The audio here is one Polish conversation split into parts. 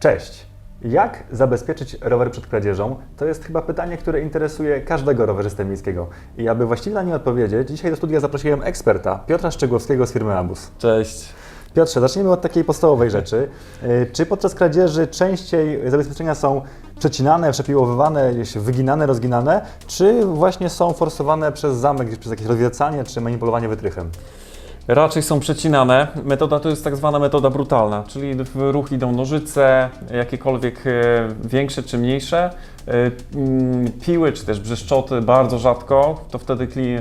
Cześć! Jak zabezpieczyć rower przed kradzieżą? To jest chyba pytanie, które interesuje każdego rowerzystę miejskiego. I aby właściwie na nie odpowiedzieć, dzisiaj do studia zaprosiłem eksperta, Piotra Szczegłowskiego z firmy Abus. Cześć. Piotrze, zacznijmy od takiej podstawowej rzeczy. Y, Czy podczas kradzieży częściej zabezpieczenia są przecinane, przepiłowywane, wyginane, rozginane, czy właśnie są forsowane przez zamek, przez jakieś rozwiercanie, czy manipulowanie wytrychem? Raczej są przecinane. Metoda to jest tak zwana metoda brutalna, czyli w ruch idą nożyce, jakiekolwiek e, większe czy mniejsze. E, mm, Piły czy też brzeszczoty bardzo rzadko, to wtedy kli, e,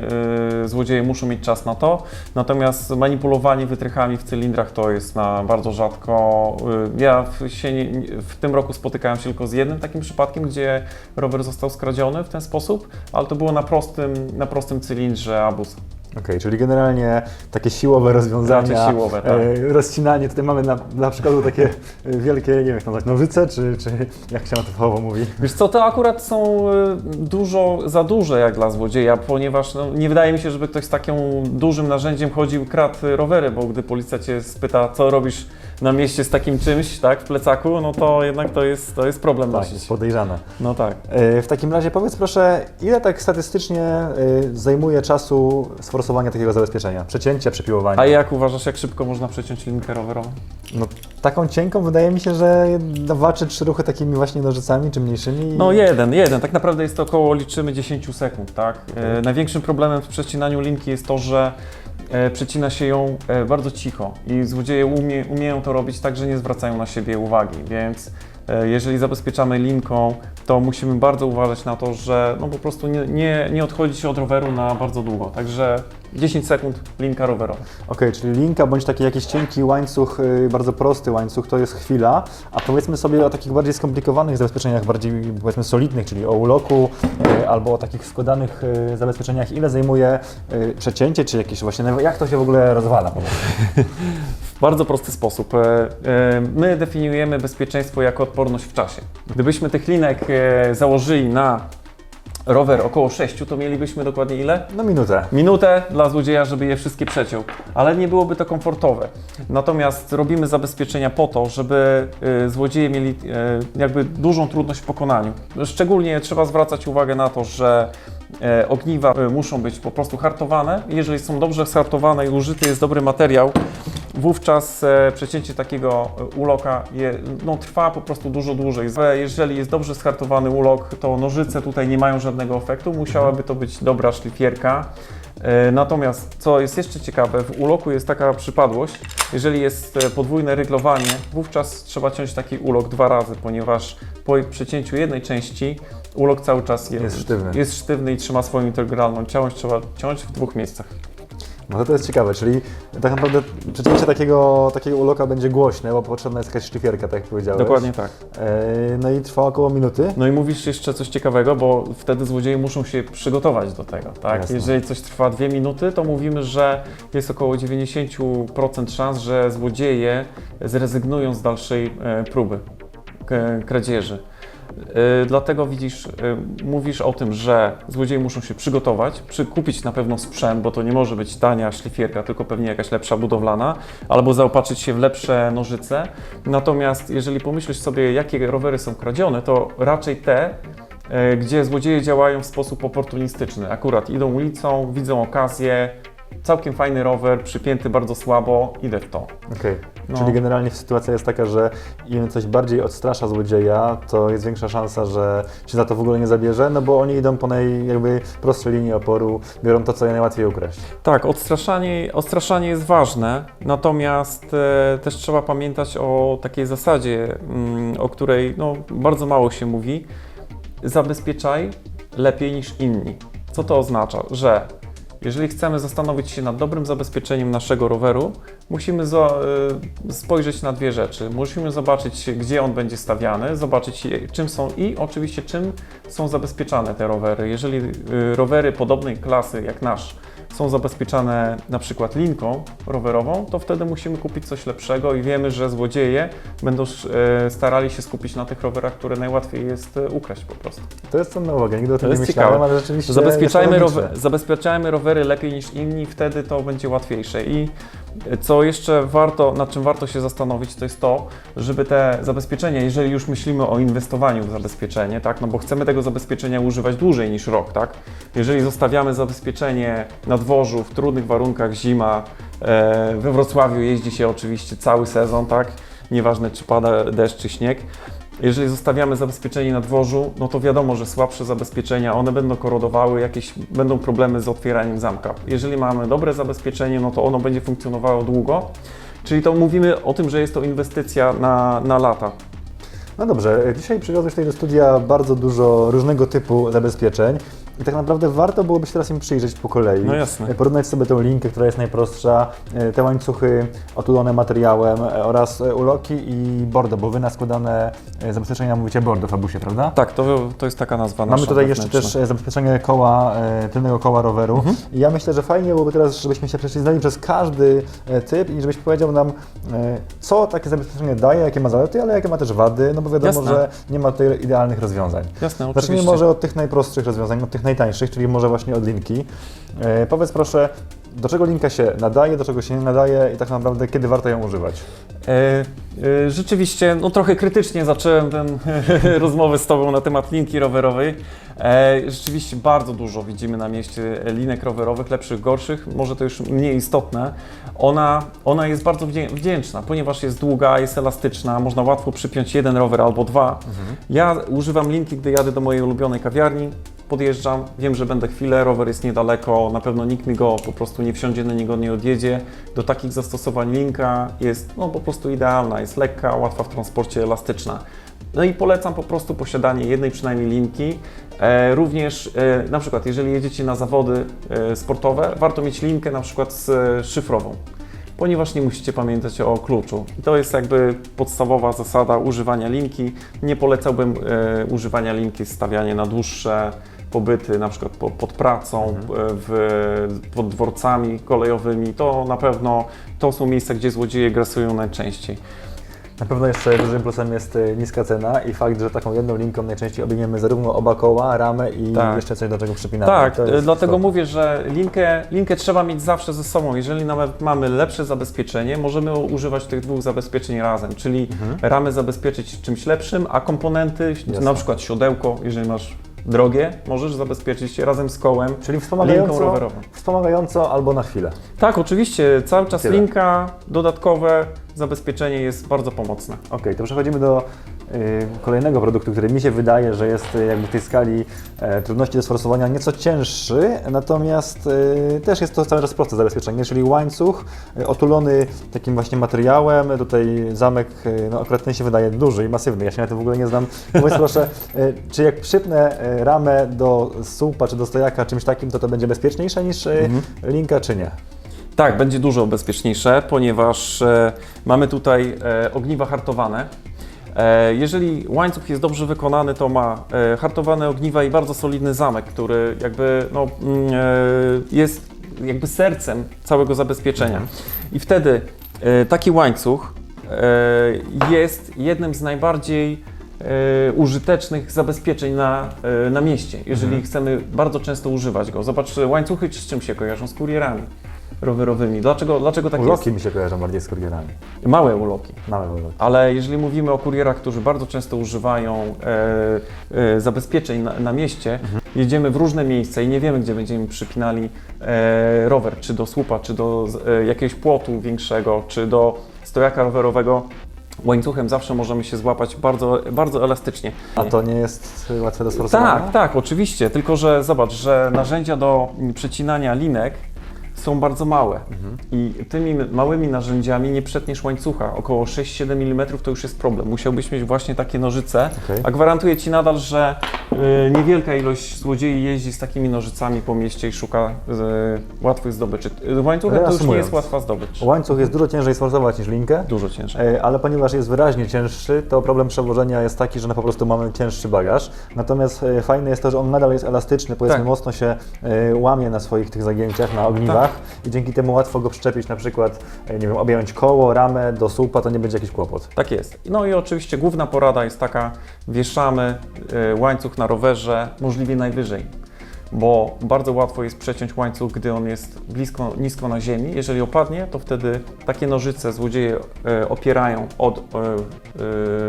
złodzieje muszą mieć czas na to. Natomiast manipulowanie wytrychami w cylindrach to jest na bardzo rzadko. E, Ja w, nie- w tym roku spotykałem się tylko z jednym takim przypadkiem, gdzie rower został skradziony w ten sposób, ale to było na prostym, na prostym cylindrze Abus. Okej, czyli generalnie takie siłowe rozwiązania, Raczej siłowe, tak. e, rozcinanie. Tutaj mamy na, na przykładu takie e, wielkie, nie wiem jak nazwać, nożyce, czy, czy jak się na to fachowo mówi? Wiesz co, to akurat są y, dużo za duże jak dla złodzieja, ponieważ no, nie wydaje mi się, żeby ktoś z takim dużym narzędziem chodził kradł rowery, bo gdy policja cię spyta, co robisz na mieście z takim czymś, tak, w plecaku, no to jednak to jest, to jest problem Tak, nosić. jest podejrzane. No tak. E, W takim razie powiedz proszę, ile tak statystycznie e, zajmuje czasu sforsowanie takiego zabezpieczenia? Przecięcie, przepiłowanie? A jak uważasz, jak szybko można przeciąć linkę rowerową? No, taką cienką wydaje mi się, że dwa czy trzy ruchy takimi właśnie nożycami, czy mniejszymi. No jeden, jeden. Tak naprawdę jest to około, liczymy 10 sekund, tak? E, największym problemem w przecinaniu linki jest to, że przecina się ją e, bardzo cicho i złodzieje umie, umieją to robić tak, że nie zwracają na siebie uwagi, więc e, jeżeli zabezpieczamy linką, to musimy bardzo uważać na to, że no po prostu nie, nie, nie odchodzić od roweru na bardzo długo. Także 10 sekund linka rowerowa. Okej, czyli linka bądź taki jakiś cienki łańcuch, y, bardzo prosty łańcuch, to jest chwila, a powiedzmy sobie o takich bardziej skomplikowanych zabezpieczeniach, bardziej powiedzmy solidnych, czyli o uloku y, albo o takich składanych y, zabezpieczeniach, ile zajmuje y, przecięcie, czy jakieś właśnie, jak to się w ogóle rozwala? po prostu? W bardzo prosty sposób. E, e, My definiujemy bezpieczeństwo jako odporność w czasie. Gdybyśmy tych linek e, założyli na rower około 6, to mielibyśmy dokładnie ile? No minutę. Minutę dla złodzieja, żeby je wszystkie przeciął, ale nie byłoby to komfortowe. Natomiast robimy zabezpieczenia po to, żeby złodzieje mieli jakby dużą trudność w pokonaniu. Szczególnie trzeba zwracać uwagę na to, że ogniwa e, muszą być po prostu hartowane. Jeżeli są dobrze zhartowane i użyty jest dobry materiał, wówczas e, przecięcie takiego e, uloka je, no, trwa po prostu dużo dłużej. E, Jeżeli jest dobrze schartowany ulok, to nożyce tutaj nie mają żadnego efektu. Musiałaby to być dobra szlifierka. E, Natomiast co jest jeszcze ciekawe, w uloku jest taka przypadłość. Jeżeli jest e, podwójne ryglowanie, wówczas trzeba ciąć taki ulok dwa razy, ponieważ po przecięciu jednej części ulok cały czas jest, Jest sztywny. jest sztywny i trzyma swoją integralną ciąć. Trzeba ciąć w dwóch miejscach. No to, jest ciekawe, czyli tak naprawdę przecięcie takiego, takiego uloka będzie głośne, bo potrzebna jest jakaś szlifierka, tak jak powiedziałeś. Dokładnie tak. E, no i trwa około minuty. No i mówisz jeszcze coś ciekawego, bo wtedy złodzieje muszą się przygotować do tego, tak? Jasne. Jeżeli coś trwa dwie minuty, to mówimy, że jest około 90% szans, że złodzieje zrezygnują z dalszej e, próby kradzieży. E, Dlatego widzisz, e, mówisz o tym, że złodzieje muszą się przygotować, przy, kupić na pewno sprzęt, bo to nie może być tania szlifierka, tylko pewnie jakaś lepsza budowlana, albo zaopatrzyć się w lepsze nożyce. Natomiast jeżeli pomyślisz sobie, jakie rowery są kradzione, to raczej te, e, gdzie złodzieje działają w sposób oportunistyczny. Akurat idą ulicą, widzą okazję, całkiem fajny rower, przypięty bardzo słabo, idę w to. Okej, No. czyli generalnie sytuacja jest taka, że im coś bardziej odstrasza złodzieja, to jest większa szansa, że się za to w ogóle nie zabierze, no bo oni idą po naj, jakby prostszej linii oporu, biorą to, co najłatwiej ukraść. Tak, odstraszanie, odstraszanie jest ważne, natomiast e, też trzeba pamiętać o takiej zasadzie, mm, o której no, bardzo mało się mówi. Zabezpieczaj lepiej niż inni. Co to oznacza? Że jeżeli chcemy zastanowić się nad dobrym zabezpieczeniem naszego roweru, musimy e, spojrzeć na dwie rzeczy. Musimy zobaczyć, gdzie on będzie stawiany, zobaczyć, czym są i oczywiście czym są zabezpieczane te rowery. Jeżeli e, rowery podobnej klasy jak nasz są zabezpieczane na przykład linką rowerową, to wtedy musimy kupić coś lepszego i wiemy, że złodzieje będą e, starali się skupić na tych rowerach, które najłatwiej jest e, ukraść po prostu. To jest cenna uwaga, nigdy o tym jest nie myślałem, ciekawe. ale rzeczywiście Zabezpieczajmy, jest to rower, zabezpieczajmy rowery lepiej niż inni, wtedy to będzie łatwiejsze. I co jeszcze warto, nad czym warto się zastanowić, to jest to, żeby te zabezpieczenia, jeżeli już myślimy o inwestowaniu w zabezpieczenie, tak, no bo chcemy tego zabezpieczenia używać dłużej niż rok, tak? Jeżeli zostawiamy zabezpieczenie na dworzu w trudnych warunkach zima, e, we Wrocławiu jeździ się oczywiście cały sezon, tak? Nieważne czy pada deszcz czy śnieg. Jeżeli zostawiamy zabezpieczenie na dworzu, no to wiadomo, że słabsze zabezpieczenia, one będą korodowały, jakieś będą problemy z otwieraniem zamka. Jeżeli mamy dobre zabezpieczenie, no to ono będzie funkcjonowało długo. Czyli to mówimy o tym, że jest to inwestycja na, na lata. No dobrze, dzisiaj przywiozłeś tutaj do studia bardzo dużo różnego typu zabezpieczeń i tak naprawdę warto byłoby się teraz im przyjrzeć po kolei. No jasne. Porównać sobie tą linkę, która jest najprostsza, e, te łańcuchy otulone materiałem e, oraz e, uloki i bordo, bo wy na składane e, zabezpieczenia mówicie bordo w abusie, prawda? Tak, to, to jest taka nazwa Mamy tutaj jeszcze wewnętrzna. też e, zabezpieczenie koła, e, tylnego koła roweru. Mhm. I ja myślę, że fajnie byłoby teraz, żebyśmy się prześlizgnęli przez każdy e, typ i żebyś powiedział nam, e, co takie zabezpieczenie daje, jakie ma zalety, ale jakie ma też wady, no bo wiadomo, Jasne. że nie ma tutaj idealnych rozwiązań. Jasne, Zacznijmy oczywiście. może od tych najprostszych rozwiązań, od tych najtańszych, czyli może właśnie od linki. E, powiedz proszę, do czego linka się nadaje, do czego się nie nadaje i tak naprawdę kiedy warto ją używać? E, e, Rzeczywiście, no trochę krytycznie zacząłem tę rozmowę z Tobą na temat linki rowerowej. Rzeczywiście bardzo dużo widzimy na mieście linek rowerowych, lepszych, gorszych, może to już mniej istotne. Ona, ona jest bardzo wdzię- wdzięczna, ponieważ jest długa, jest elastyczna, można łatwo przypiąć jeden rower albo dwa. Ja używam linki, gdy jadę do mojej ulubionej kawiarni. Podjeżdżam, wiem, że będę chwilę, rower jest niedaleko, na pewno nikt mi go po prostu nie wsiądzie, na niego nie odjedzie. Do takich zastosowań linka jest no, po prostu idealna, jest lekka, łatwa w transporcie, elastyczna. No i polecam po prostu posiadanie jednej przynajmniej linki. E, również e, na przykład jeżeli jedziecie na zawody e, sportowe, warto mieć linkę na przykład z szyfrową ponieważ nie musicie pamiętać o kluczu. I to jest jakby podstawowa zasada używania linki. Nie polecałbym używania linki stawiania na dłuższe pobyty, na przykład po, pod pracą, e, w, pod dworcami kolejowymi. To na pewno to są miejsca, gdzie złodzieje grasują najczęściej. Na pewno jeszcze dużym plusem jest e, niska cena i fakt, że taką jedną linką najczęściej obejmiemy zarówno oba koła, ramę i Tak. jeszcze coś do czego przypinamy. Tak, e, dlatego istotne. mówię, że linkę, linkę trzeba mieć zawsze ze sobą. Jeżeli nawet mamy lepsze zabezpieczenie, możemy używać tych dwóch zabezpieczeń razem, czyli ramy zabezpieczyć czymś lepszym, a komponenty, na przykład siodełko, jeżeli masz drogie, możesz zabezpieczyć razem z kołem. Czyli linką wspomagająco, rowerową. wspomagająco albo na chwilę. Tak, oczywiście, cały czas Tyle. linka, dodatkowe zabezpieczenie jest bardzo pomocne. Okej, to przechodzimy do kolejnego produktu, który mi się wydaje, że jest y, jakby w tej skali e, trudności do sforsowania nieco cięższy, natomiast y, też jest to cały czas proste zabezpieczenie, czyli łańcuch y, otulony takim właśnie materiałem. Tutaj zamek, y, no akurat ten się wydaje duży i masywny, ja się na tym w ogóle nie znam. Powiedz proszę, y, czy jak przypnę y, ramę do słupa czy do stojaka czymś takim, to to będzie bezpieczniejsze niż y, linka, czy nie? Tak, będzie dużo bezpieczniejsze, ponieważ e, mamy tutaj e, ogniwa hartowane. E, jeżeli łańcuch jest dobrze wykonany, to ma e, hartowane ogniwa i bardzo solidny zamek, który jakby no, mm, e, jest jakby sercem całego zabezpieczenia. I wtedy taki łańcuch jest jednym z najbardziej użytecznych zabezpieczeń na, na mieście, jeżeli chcemy bardzo często używać go. Zobacz, łańcuchy z czym się kojarzą? Z kurierami rowerowymi. Dlaczego, dlaczego tak Uloki mi się kojarzą bardziej z kurierami. jest? Małe uloki. Małe uloki. Ale jeżeli mówimy o kurierach, którzy bardzo często używają e, e, zabezpieczeń na, na mieście, jedziemy w różne miejsca i nie wiemy, gdzie będziemy przypinali e, rower, czy do słupa, czy do e, jakiegoś płotu większego, czy do stojaka rowerowego. Łańcuchem zawsze możemy się złapać bardzo, bardzo elastycznie. A to nie jest łatwe do sforsowania? Tak, tak, oczywiście. Tylko, że zobacz, że narzędzia do przecinania linek są bardzo małe. I tymi małymi narzędziami nie przetniesz łańcucha. Około 6-7 mm to już jest problem. Musiałbyś mieć właśnie takie nożyce, Okej. a gwarantuję Ci nadal, że niewielka ilość złodziei jeździ z takimi nożycami po mieście i szuka y, łatwych zdobyczy. Y, Łańcuchem to już nie jest łatwa zdobycz. Łańcuch jest dużo ciężej sforsować niż linkę, Dużo ciężej. e, ale ponieważ jest wyraźnie cięższy, to problem przewożenia jest taki, że no po prostu mamy cięższy bagaż. Natomiast e, fajne jest to, że on nadal jest elastyczny, powiedzmy Tak. mocno się e, łamie na swoich tych zagięciach, na ogniwach i dzięki temu łatwo go przyczepić na przykład, e, nie wiem, objąć koło, ramę do słupa, to nie będzie jakiś kłopot. Tak jest. No i oczywiście główna porada jest taka, wieszamy łańcuch na rowerze możliwie najwyżej, bo bardzo łatwo jest przeciąć łańcuch, gdy on jest blisko, nisko na ziemi. Jeżeli opadnie, to wtedy takie nożyce złodzieje y, opierają od,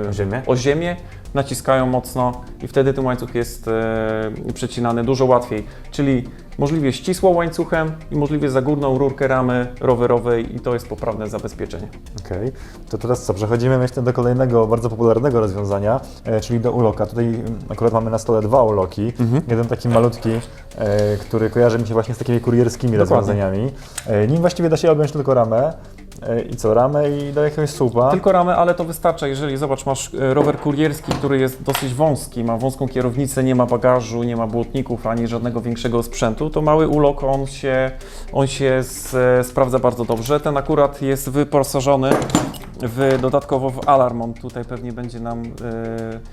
O ziemię? o ziemię, naciskają mocno i wtedy ten łańcuch jest e, przecinany dużo łatwiej. Czyli możliwie ścisło łańcuchem i możliwie za górną rurkę ramy rowerowej i to jest poprawne zabezpieczenie. Okej, to teraz co, przechodzimy myślę do kolejnego bardzo popularnego rozwiązania, e, czyli do uloka. Tutaj mm, akurat mamy na stole dwa uloki. Jeden taki malutki, e, który kojarzy mi się właśnie z takimi kurierskimi rozwiązaniami. E, nim właściwie da się objąć tylko ramę. E, I co, ramę i do jakiegoś słupa. Tylko ramę, ale to wystarcza, jeżeli zobacz, masz e, rower kurierski, który jest dosyć wąski, ma wąską kierownicę, nie ma bagażu, nie ma błotników ani żadnego większego sprzętu, to mały ulok, on się, on się s- e, sprawdza bardzo dobrze. Ten akurat jest wyposażony w, dodatkowo w alarm, on tutaj pewnie będzie nam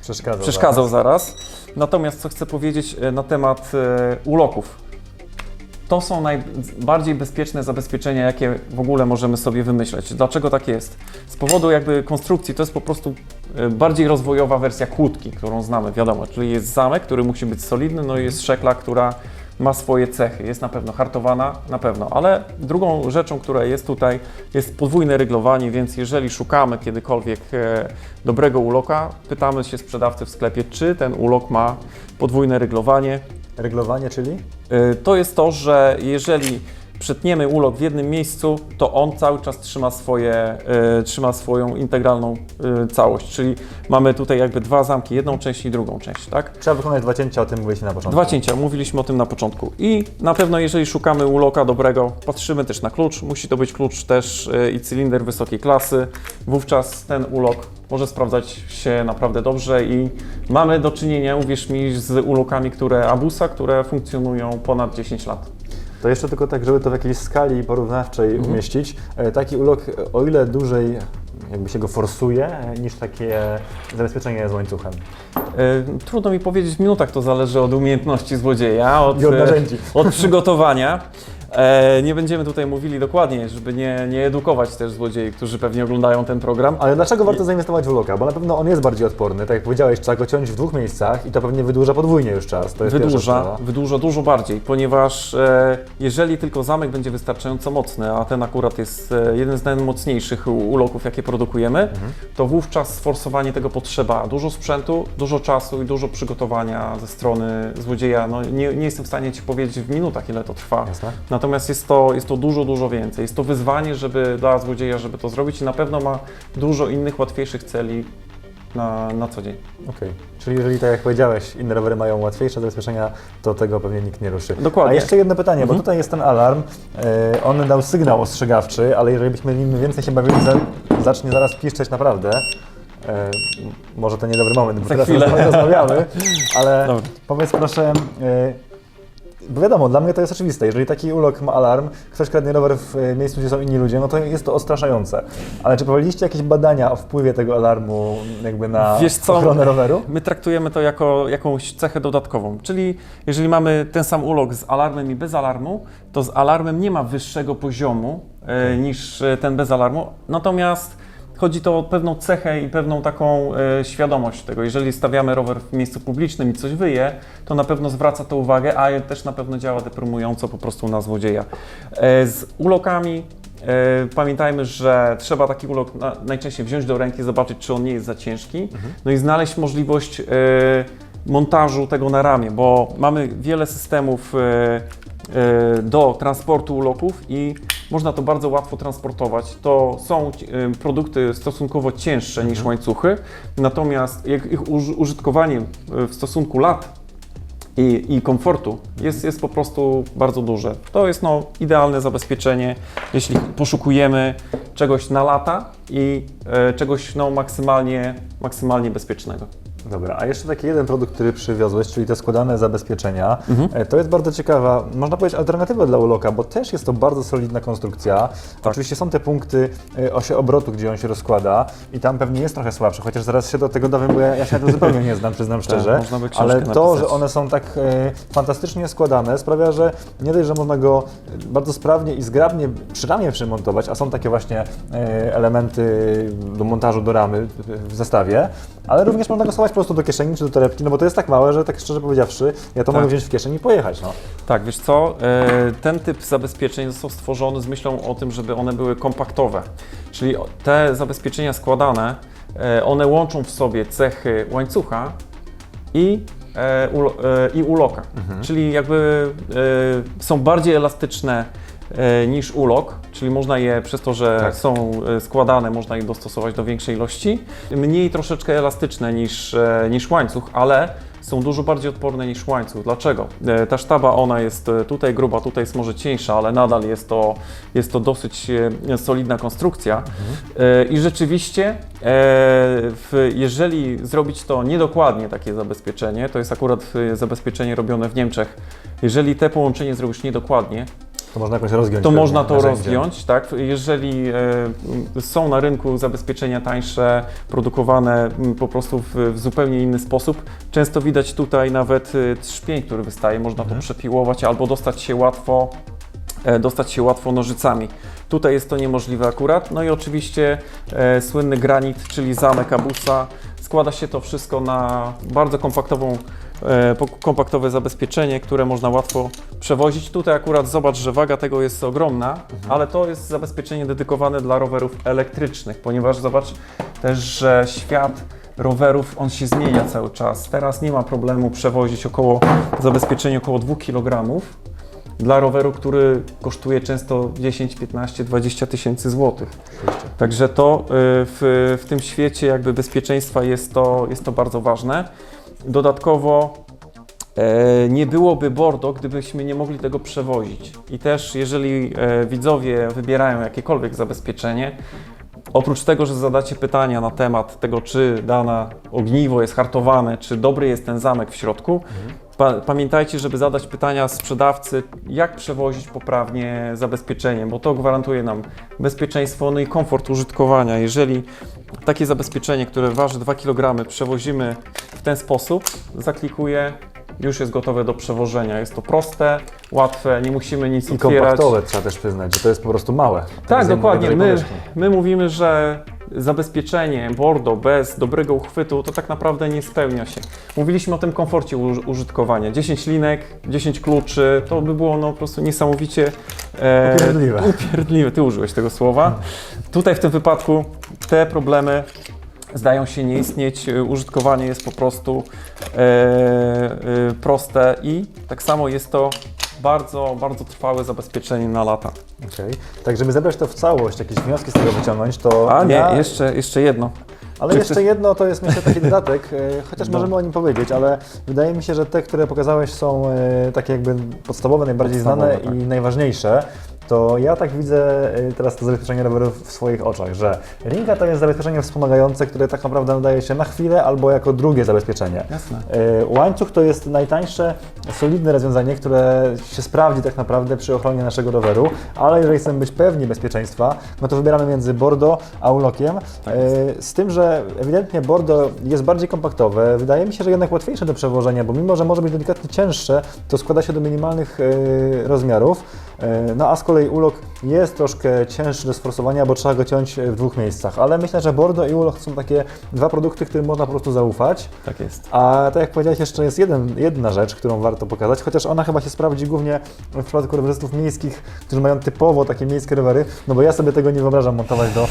Przeszkadzał. przeszkadzał zaraz. Natomiast co chcę powiedzieć na temat uloków. To są najbardziej bezpieczne zabezpieczenia, jakie w ogóle możemy sobie wymyśleć. Dlaczego tak jest? Z powodu jakby konstrukcji to jest po prostu e, bardziej rozwojowa wersja kłódki, którą znamy, wiadomo. Czyli jest zamek, który musi być solidny, no i jest szekla, która ma swoje cechy. Jest na pewno hartowana, na pewno. Ale drugą rzeczą, która jest tutaj, jest podwójne ryglowanie, więc jeżeli szukamy kiedykolwiek e, dobrego uloka, pytamy się sprzedawcy w sklepie, czy ten ulok ma podwójne ryglowanie. Reglowanie, czyli? Y, To jest to, że jeżeli przetniemy ulok w jednym miejscu, to on cały czas trzyma, swoje, y, trzyma swoją integralną y, całość. Czyli mamy tutaj jakby dwa zamki, jedną część i drugą część, tak? Trzeba wykonać dwa cięcia, o tym mówiliśmy na początku. Dwa cięcia, mówiliśmy o tym na początku. I na pewno jeżeli szukamy uloka dobrego, patrzymy też na klucz. Musi to być klucz też y, i cylinder wysokiej klasy. Wówczas ten ulok może sprawdzać się naprawdę dobrze i mamy do czynienia, uwierz mi, z ulokami, które Abusa, które funkcjonują ponad 10 lat. To jeszcze tylko tak, żeby to w jakiejś skali porównawczej Mhm. umieścić. E, Taki ulok, e, o ile dłużej jakby się go forsuje, e, niż takie zabezpieczenie z łańcuchem. Y, Trudno mi powiedzieć w minutach, to zależy od umiejętności złodzieja, od, I od e, narzędzi. od przygotowania. E, Nie będziemy tutaj mówili dokładnie, żeby nie, nie edukować też złodziei, którzy pewnie oglądają ten program. Ale dlaczego warto zainwestować w uloka? Bo na pewno on jest bardziej odporny. Tak jak powiedziałeś, trzeba go ciąć w dwóch miejscach i to pewnie wydłuża podwójnie już czas. To jest Wydłuża, wydłuża dużo bardziej, ponieważ e, jeżeli tylko zamek będzie wystarczająco mocny, a ten akurat jest e, jeden z najmocniejszych uloków, jakie produkujemy, Mhm. to wówczas sforsowanie tego potrzeba dużo sprzętu, dużo czasu i dużo przygotowania ze strony złodzieja. No, nie, nie jestem w stanie Ci powiedzieć w minutach, ile to trwa. Jasne. Natomiast jest to, jest to dużo, dużo więcej. Jest to wyzwanie żeby, dla złodzieja, żeby to zrobić i na pewno ma dużo innych, łatwiejszych celi na, na co dzień. Okej. Czyli jeżeli, tak jak powiedziałeś, inne rowery mają łatwiejsze zabezpieczenia, to tego pewnie nikt nie ruszy. Dokładnie. A jeszcze jedno pytanie, Mhm. bo tutaj jest ten alarm. E, on dał sygnał ostrzegawczy, ale jeżeli byśmy nim więcej się bawili, za, zacznie zaraz piszczeć naprawdę. E, może to niedobry moment, bo teraz chwilę. rozma- rozmawiamy, ale Dobra. powiedz proszę, e, bo wiadomo, dla mnie to jest oczywiste, jeżeli taki ulok ma alarm, ktoś kradnie rower w e, miejscu, gdzie są inni ludzie, no to jest to odstraszające. Ale czy prowadziliście jakieś badania o wpływie tego alarmu jakby na Wiesz co? ochronę roweru? My traktujemy to jako jakąś cechę dodatkową, czyli jeżeli mamy ten sam ulok z alarmem i bez alarmu, to z alarmem nie ma wyższego poziomu e, niż e, ten bez alarmu, natomiast chodzi to o pewną cechę i pewną taką e, świadomość tego. Jeżeli stawiamy rower w miejscu publicznym i coś wyje, to na pewno zwraca to uwagę, a też na pewno działa deprymująco po prostu na złodzieja. E, z ulokami E, Pamiętajmy, że trzeba taki ulok na, najczęściej wziąć do ręki, zobaczyć, czy on nie jest za ciężki, no i znaleźć możliwość montażu tego na ramię, bo mamy wiele systemów do transportu uloków i można to bardzo łatwo transportować. To są e, produkty stosunkowo cięższe niż łańcuchy, natomiast ich uż, użytkowanie e, w stosunku lat i, i komfortu jest, jest po prostu bardzo duże. To jest no, idealne zabezpieczenie, jeśli poszukujemy czegoś na lata i e, czegoś no, maksymalnie, maksymalnie bezpiecznego. Dobra, a jeszcze taki jeden produkt, który przywiozłeś, czyli te składane zabezpieczenia. Mhm. E, To jest bardzo ciekawa, można powiedzieć, alternatywa dla Uloka, bo też jest to bardzo solidna konstrukcja. Tak. Oczywiście są te punkty e, osi obrotu, gdzie on się rozkłada i tam pewnie jest trochę słabszy, chociaż zaraz się do tego dowiem, bo ja, ja się na tym zupełnie nie znam, przyznam szczerze. Tak, można by książkę Ale to, napisać. że one są tak e, fantastycznie składane, sprawia, że nie dość, że można go bardzo sprawnie i zgrabnie przy ramie przymontować, a są takie właśnie e, elementy do montażu do ramy w zestawie, ale również można go schować po prostu do kieszeni czy do torebki, no bo to jest tak małe, że tak szczerze powiedziawszy, ja to Tak. mogę wziąć w kieszeni i pojechać. No. Tak, wiesz co, e, ten typ zabezpieczeń został stworzony z myślą o tym, żeby one były kompaktowe. Czyli te zabezpieczenia składane, e, one łączą w sobie cechy łańcucha i, e, ulo, e, i uloka. Czyli jakby e, są bardziej elastyczne niż ulok, czyli można je przez to, że Tak. są e, składane, można je dostosować do większej ilości. Mniej troszeczkę elastyczne niż, e, niż łańcuch, ale są dużo bardziej odporne niż łańcuch. Dlaczego? E, Ta sztaba, ona jest e, tutaj gruba, tutaj jest może cieńsza, ale nadal jest to, jest to dosyć e, solidna konstrukcja. E, I rzeczywiście, e, jeżeli zrobić to niedokładnie, takie zabezpieczenie, to jest akurat e, zabezpieczenie robione w Niemczech, jeżeli te połączenie zrobisz niedokładnie, To można jakoś rozgiąć. to pewnie można to narzędziem. rozgiąć, tak? Jeżeli e, są na rynku zabezpieczenia tańsze, produkowane po prostu w, w zupełnie inny sposób, często widać tutaj nawet e, trzpień, który wystaje, można to przepiłować albo dostać się łatwo e, dostać się łatwo nożycami. Tutaj jest to niemożliwe akurat. No i oczywiście e, słynny granit, czyli zamek Abusa. Składa się to wszystko na bardzo kompaktową, kompaktowe zabezpieczenie, które można łatwo przewozić. Tutaj akurat zobacz, że waga tego jest ogromna, ale to jest zabezpieczenie dedykowane dla rowerów elektrycznych, ponieważ zobacz też, że świat rowerów, on się zmienia cały czas. Teraz nie ma problemu przewozić około, zabezpieczenie około 2 kg dla roweru, który kosztuje często 10, 15, 20 tysięcy złotych. Także to y, w, w tym świecie jakby bezpieczeństwa jest to, jest to bardzo ważne. Dodatkowo e, nie byłoby Bordo, gdybyśmy nie mogli tego przewozić. I też jeżeli e, widzowie wybierają jakiekolwiek zabezpieczenie, Oprócz tego, że zadacie pytania na temat tego, czy dana ogniwo jest hartowane, czy dobry jest ten zamek w środku, pa pamiętajcie, żeby zadać pytania sprzedawcy, jak przewozić poprawnie zabezpieczenie, bo to gwarantuje nam bezpieczeństwo no i komfort użytkowania. Jeżeli takie zabezpieczenie, które waży 2 kg, przewozimy w ten sposób, zaklikuje, już jest gotowe do przewożenia. Jest to proste, łatwe, nie musimy nic I otwierać. kompaktowe trzeba też przyznać, że to jest po prostu małe. Tak, jednej dokładnie. My, my mówimy, że zabezpieczenie bordo bez dobrego uchwytu to tak naprawdę nie spełnia się. Mówiliśmy o tym komforcie uż- użytkowania. 10 linek, 10 kluczy, to by było no, po prostu niesamowicie e, Upierdliwe. upierdliwe. Ty użyłeś tego słowa. Tutaj w tym wypadku te problemy zdają się nie istnieć. Użytkowanie jest po prostu e, e, proste i tak samo jest to bardzo, bardzo trwałe zabezpieczenie na lata. Okej. Tak, żeby zebrać to w całość, jakieś wnioski z tego wyciągnąć, to A nie, ja... jeszcze, jeszcze jedno. Ale Czy jeszcze chcesz- jedno to jest myślę taki dodatek, e, chociaż No. możemy o nim powiedzieć, ale wydaje mi się, że te, które pokazałeś są e, takie jakby podstawowe, najbardziej Podstawowe, znane tak. i najważniejsze. To ja tak widzę e, teraz to zabezpieczenie rowerów w swoich oczach, że Ringa to jest zabezpieczenie wspomagające, które tak naprawdę nadaje się na chwilę albo jako drugie zabezpieczenie. Jasne. E, Łańcuch to jest najtańsze, solidne rozwiązanie, które się sprawdzi tak naprawdę przy ochronie naszego roweru, ale jeżeli chcemy być pewni bezpieczeństwa, no to wybieramy między Bordo a Ulokiem. Tak E, Z tym, że ewidentnie Bordo jest bardziej kompaktowe, wydaje mi się, że jednak łatwiejsze do przewożenia, bo mimo, że może być delikatnie cięższe, to składa się do minimalnych rozmiarów. E, No a z kolei Ulok jest troszkę cięższy do sforsowania, bo trzeba go ciąć w dwóch miejscach, ale myślę, że Bordo i Ulok są takie dwa produkty, którym można po prostu zaufać. Tak jest. A tak jak powiedziałeś, jeszcze jest jeden, jedna rzecz, którą warto pokazać, chociaż ona chyba się sprawdzi głównie w przypadku rowerzystów miejskich, którzy mają typowo takie miejskie rowery, no bo ja sobie tego nie wyobrażam montować do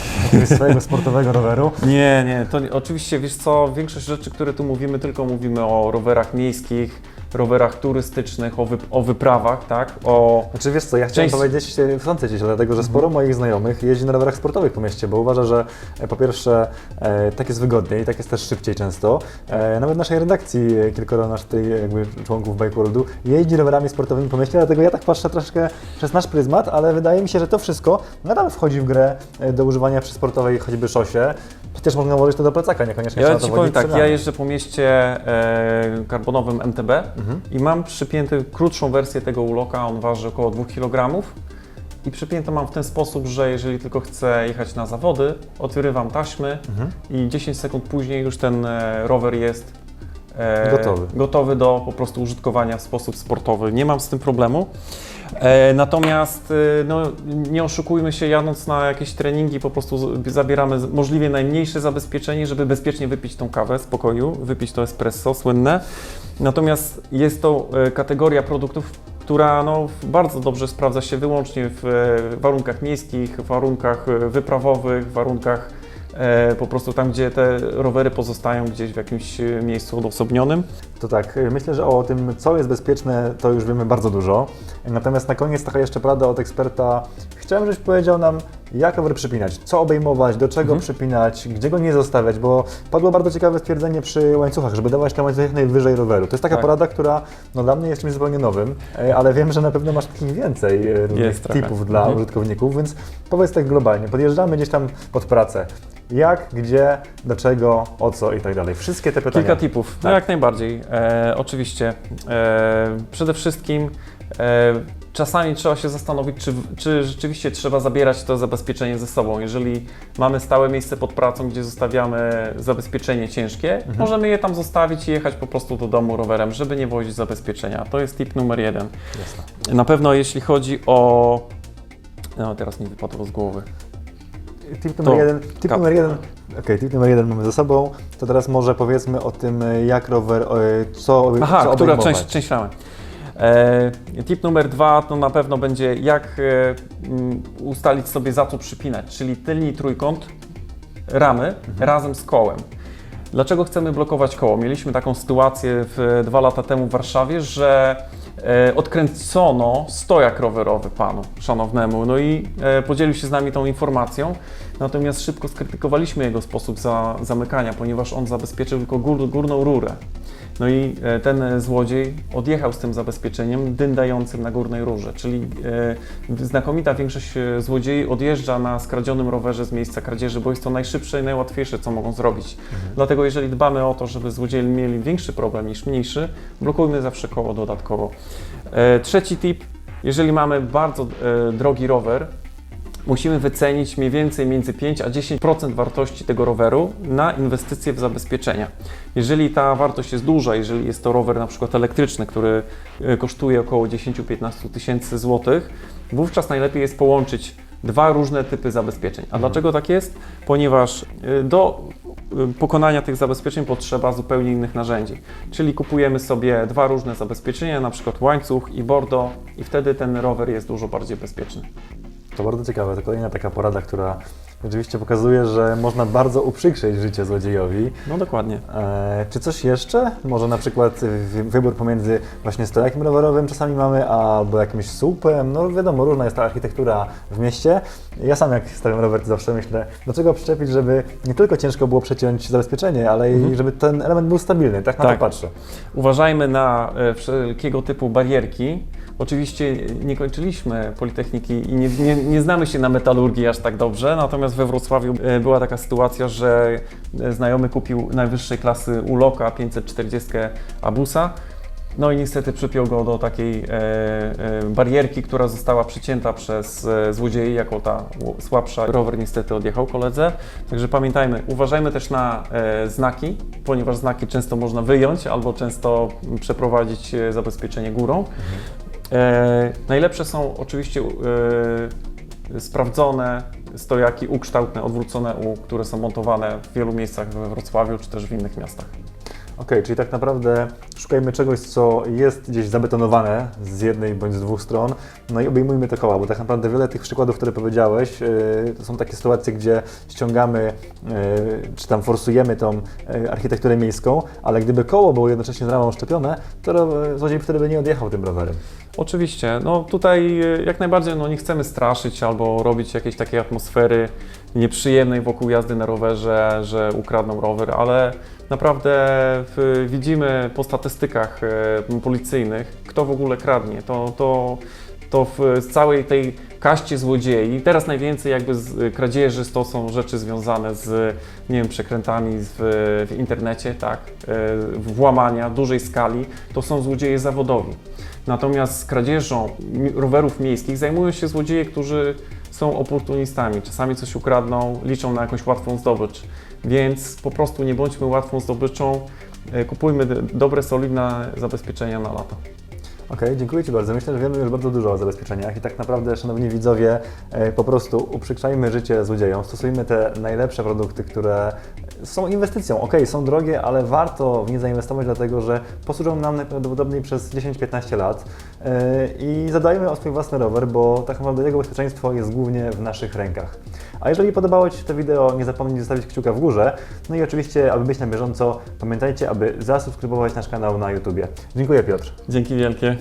swojego sportowego roweru. Nie, nie, to nie- oczywiście, wiesz co, większość rzeczy, które tu mówimy, tylko mówimy o rowerach miejskich, rowerach turystycznych, o, wy, o wyprawach, tak? O... Znaczy wiesz co, ja chciałem Część- powiedzieć, wtrącę Cię się, dlatego że sporo moich znajomych jeździ na rowerach sportowych po mieście, bo uważa, że e, po pierwsze e, tak jest wygodniej, tak jest też szybciej często. E, nawet w naszej redakcji e, kilkoro naszych jakby członków Bike Worldu jeździ rowerami sportowymi po mieście, dlatego ja tak patrzę troszkę przez nasz pryzmat, ale wydaje mi się, że to wszystko nadal wchodzi w grę e, do używania przy sportowej choćby szosie. Przecież można włożyć to do plecaka, niekoniecznie Ja trzeba Ci to powiem wozić tak, ja jeżdżę po mieście e, karbonowym MTB Mhm. i mam przypięty krótszą wersję tego uloka, on waży około 2 kg i przypięto mam w ten sposób, że jeżeli tylko chcę jechać na zawody, odrywam taśmy Mhm. i 10 sekund później już ten e, rower jest e, Gotowy. gotowy do po prostu użytkowania w sposób sportowy. Nie mam z tym problemu. E, natomiast e, no, nie oszukujmy się, jadąc na jakieś treningi, po prostu zabieramy możliwie najmniejsze zabezpieczenie, żeby bezpiecznie wypić tą kawę z pokoju, wypić to espresso słynne. Natomiast jest to e, kategoria produktów, która no, bardzo dobrze sprawdza się wyłącznie w warunkach miejskich, warunkach e, wyprawowych, warunkach po prostu tam, gdzie te rowery pozostają gdzieś w jakimś miejscu odosobnionym. To tak, y, myślę, że o tym, co jest bezpieczne, to już wiemy bardzo dużo. Natomiast na koniec taka jeszcze rada od eksperta. Chciałem, żebyś powiedział nam, jak rower przypinać, co obejmować, do czego Mhm. przypinać, gdzie go nie zostawiać, bo padło bardzo ciekawe stwierdzenie przy łańcuchach, żeby dawać ten łańcuch jak najwyżej roweru. To jest taka Tak. porada, która no, dla mnie jest czymś zupełnie nowym, e, ale wiem, że na pewno masz takich więcej różnych Jest trochę. tipów dla Mhm. użytkowników, więc powiedz tak globalnie, podjeżdżamy gdzieś tam pod pracę. Jak, gdzie, do czego, o co i tak dalej. Wszystkie te pytania. Kilka tipów, no Tak. jak najbardziej. E, oczywiście. E, przede wszystkim e, czasami trzeba się zastanowić, czy, czy rzeczywiście trzeba zabierać to zabezpieczenie ze sobą. Jeżeli mamy stałe miejsce pod pracą, gdzie zostawiamy zabezpieczenie ciężkie, Mhm. możemy je tam zostawić i jechać po prostu do domu rowerem, żeby nie wozić zabezpieczenia. To jest tip numer jeden. Jasne. Na pewno jeśli chodzi o... No teraz mi wypadło z głowy. Tip numer To jeden. Tip kap- numer jeden. Okej, tip numer jeden mamy za sobą. To teraz może powiedzmy o tym, jak rower, e, co, Aha, co która obejmować. część, część ramy. E, tip numer dwa to na pewno będzie jak e, mm, ustalić sobie za co przypinać, czyli tylni trójkąt ramy razem z kołem. Dlaczego chcemy blokować koło? Mieliśmy taką sytuację w, dwa lata temu w Warszawie, że odkręcono stojak rowerowy panu szanownemu, no i e, podzielił się z nami tą informacją, natomiast szybko skrytykowaliśmy jego sposób za, zamykania, ponieważ on zabezpieczył tylko gór, górną rurę. No i e, ten złodziej odjechał z tym zabezpieczeniem dyndającym na górnej rurze, czyli e, znakomita większość e, złodziei odjeżdża na skradzionym rowerze z miejsca kradzieży, bo jest to najszybsze i najłatwiejsze, co mogą zrobić. Dlatego jeżeli dbamy o to, żeby złodzieje mieli większy problem niż mniejszy, blokujmy zawsze koło dodatkowo. Trzeci tip, jeżeli mamy bardzo drogi rower, musimy wycenić mniej więcej między 5 a 10% wartości tego roweru na inwestycje w zabezpieczenia. Jeżeli ta wartość jest duża, jeżeli jest to rower na przykład elektryczny, który e, kosztuje około 10-15 tysięcy złotych, wówczas najlepiej jest połączyć dwa różne typy zabezpieczeń. A dlaczego tak jest? Ponieważ e, do e, pokonania tych zabezpieczeń potrzeba zupełnie innych narzędzi. Czyli kupujemy sobie dwa różne zabezpieczenia, na przykład łańcuch i bordo i wtedy ten rower jest dużo bardziej bezpieczny. To bardzo ciekawe. To kolejna taka porada, która rzeczywiście pokazuje, że można bardzo uprzykrzyć życie złodziejowi. No dokładnie. E, czy coś jeszcze? Może na przykład wy- wybór pomiędzy właśnie stojakiem rowerowym czasami mamy, albo jakimś słupem. No wiadomo, różna jest ta architektura w mieście. Ja sam jak stawiam rower, to zawsze myślę, do czego przyczepić, żeby nie tylko ciężko było przeciąć zabezpieczenie, ale i żeby ten element był stabilny. Tak na Tak. to patrzę. Uważajmy na e, wszelkiego typu barierki. Oczywiście nie kończyliśmy Politechniki i nie, nie, nie znamy się na metalurgii aż tak dobrze, natomiast we Wrocławiu e, była taka sytuacja, że e, znajomy kupił najwyższej klasy Uloka 540 Abusa. No i niestety przypiął go do takiej e, barierki, która została przycięta przez złodziei jako ta słabsza. Rower niestety odjechał koledze. Także pamiętajmy, uważajmy też na znaki, ponieważ znaki często można wyjąć albo często przeprowadzić zabezpieczenie górą. E, najlepsze są oczywiście e, sprawdzone stojaki ukształtne, odwrócone U, które są montowane w wielu miejscach we Wrocławiu czy też w innych miastach. Okej, czyli tak naprawdę szukajmy czegoś, co jest gdzieś zabetonowane z jednej bądź z dwóch stron, no i obejmujmy te koła, bo tak naprawdę wiele tych przykładów, które powiedziałeś, yy, to są takie sytuacje, gdzie ściągamy, yy, czy tam forsujemy tą yy, architekturę miejską, ale gdyby koło było jednocześnie z ramą szczepione, to złodziej wtedy by nie odjechał tym rowerem. Oczywiście, no tutaj jak najbardziej no nie chcemy straszyć albo robić jakiejś takiej atmosfery nieprzyjemnej wokół jazdy na rowerze, że ukradną rower, ale naprawdę widzimy po statystykach e, policyjnych, kto w ogóle kradnie. To, to, to w całej tej kaście złodziei, teraz najwięcej jakby z kradzieży to są rzeczy związane z, nie wiem, przekrętami w, w internecie, tak, e, włamania dużej skali, to są złodzieje zawodowi. Natomiast z kradzieżą rowerów miejskich zajmują się złodzieje, którzy są oportunistami. Czasami coś ukradną, liczą na jakąś łatwą zdobycz. Więc po prostu nie bądźmy łatwą zdobyczą, e, kupujmy dobre, solidne zabezpieczenia na lato. Okej, dziękuję Ci bardzo. Myślę, że wiemy już bardzo dużo o zabezpieczeniach i tak naprawdę, szanowni widzowie, e, po prostu uprzykrzajmy życie złodziejom, stosujmy te najlepsze produkty, które są inwestycją. Okej, są drogie, ale warto w nie zainwestować, dlatego że posłużą nam najprawdopodobniej przez 10-15 lat E, i zadajmy o swój własny rower, bo tak naprawdę jego bezpieczeństwo jest głównie w naszych rękach. A jeżeli podobało Ci się to wideo, nie zapomnij zostawić kciuka w górze. No i oczywiście, aby być na bieżąco, pamiętajcie, aby zasubskrybować nasz kanał na YouTubie. Dziękuję Piotr. Dzięki wielkie.